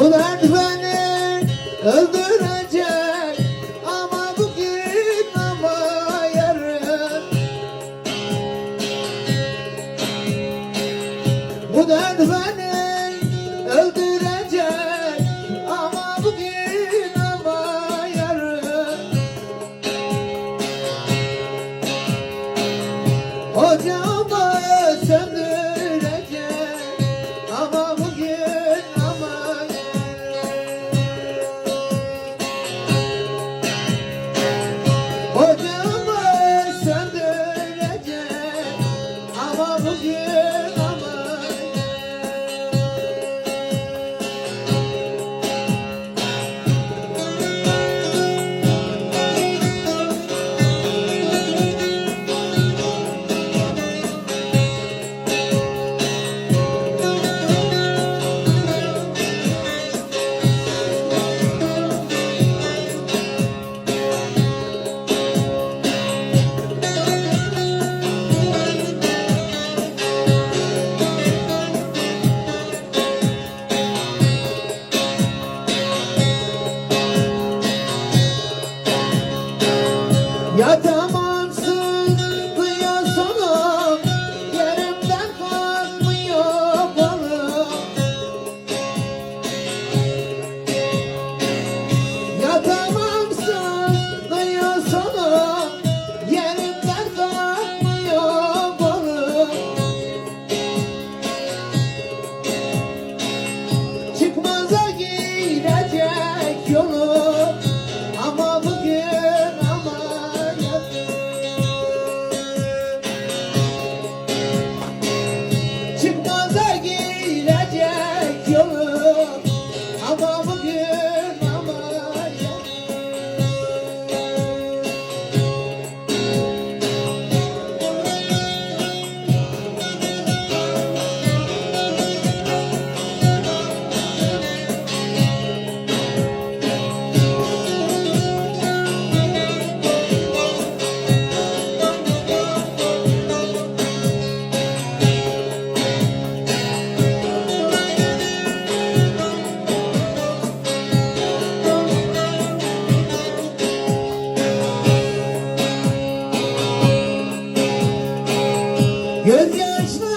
Bunlar beni öldürecek ama bugün ama yarın. Bunlar beni Gözyaşları